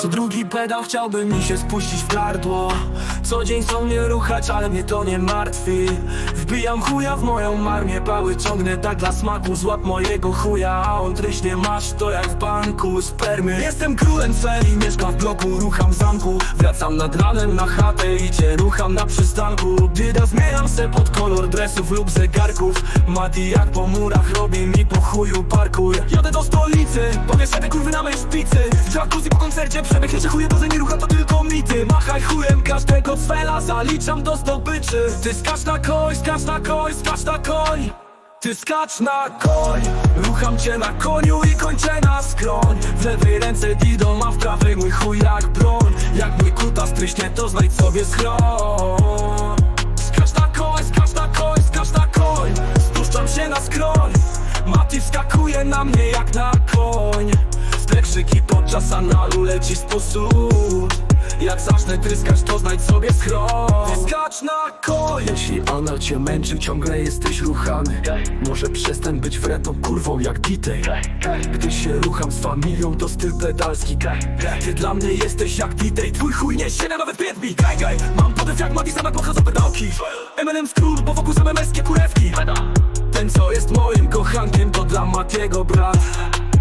Co drugi pedał chciałby mi się spuścić w gardło. Co dzień chcą mnie ruchać, ale mnie to nie martwi. Wbijam chuja w moją marmię Pały ciągnę tak dla smaku. Złap mojego chuja, a on tryśnie Masz to jak w banku. Spermy. Jestem królem serii, mieszkam w bloku Rucham w zamku, wracam nad ranem na chatę I cię rucham na przystanku. Dyda zmieniam se pod kolor dresów lub zegarków. Mati jak po murach robi mi po chuju parkour. Jadę do stolicy, powiesz te kurwy na mojej szpicy. W jacuzzi po koncercie przebieg jeszcze chuje, że nie rucha to tylko mity. Machaj chujem każdego cwela, zaliczam do zdobyczy. Ty skacz na koń, skacz na koń, skacz na koń. Ty skacz na koń, rucham cię na koniu i kończę na skroń. W lewej ręce dido, mam w prawej mój chuj jak broń. Jak mój kuta stryśnie, to znajdź sobie schron Skacz na koń, skacz na koń, skacz na koń. Spuszczam się na skroń. Mati wskakuje na mnie jak na koń podczas analu leci sposób. Jak zacznę tryskać, to znajdź sobie schron skacz na koń Jeśli anal cię męczy, ciągle jesteś ruchany. Może przestań być wredną kurwą jak DJ Gdy się rucham z familią, to styl pedalski. Ty dla mnie jesteś jak DJ Twój chuj nie sięga nawet piętmi mam podew jak Mati, same podchodzą pedałki. Eminem skrót, bo wokół same męskie kurewki. Ten co jest moim kochankiem, to dla Matiego brat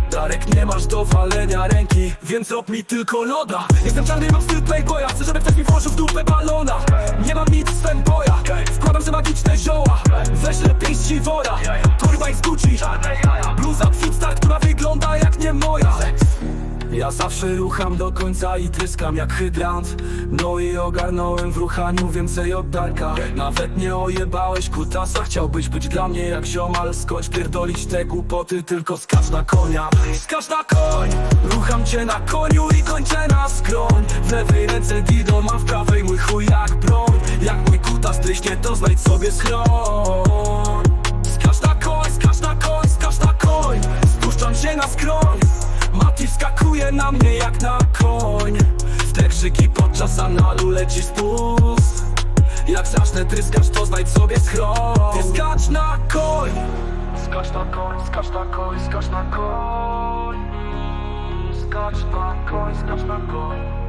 Darek, nie masz do walenia ręki, więc rób mi tylko loda. Jestem czarny, mam styl playboya, chcę, żeby ktoś mi włożył w dupę balona. Nie mam nic z fanboya, wkładam se magiczne zioła. Weź lepiej z dziwora, torba i z zawsze rucham do końca i tryskam jak hydrant. No i ogarnąłem w ruchaniu więcej od Darka. Nawet nie ojebałeś kutasa Chciałbyś być dla mnie jak ziomal. Skończ pierdolić te głupoty Tylko skacz na konia. Skacz na koń Rucham cię na koniu i kończę na skroń. W lewej ręce dido, mam w prawej mój chuj jak broń. Jak mój kutas tryśnie to znajdź sobie schron. Skacz na koń, skacz na koń, skacz na koń. Spuszczam się na skroń Mati wskakuje na mnie jak na koń. W te krzyki podczas analu leci spust. Jak zacznę tryskać to znajdź sobie schron Ty skacz na koń. Skacz na koń, skacz na koń, skacz na koń. Skacz na koń, skacz na koń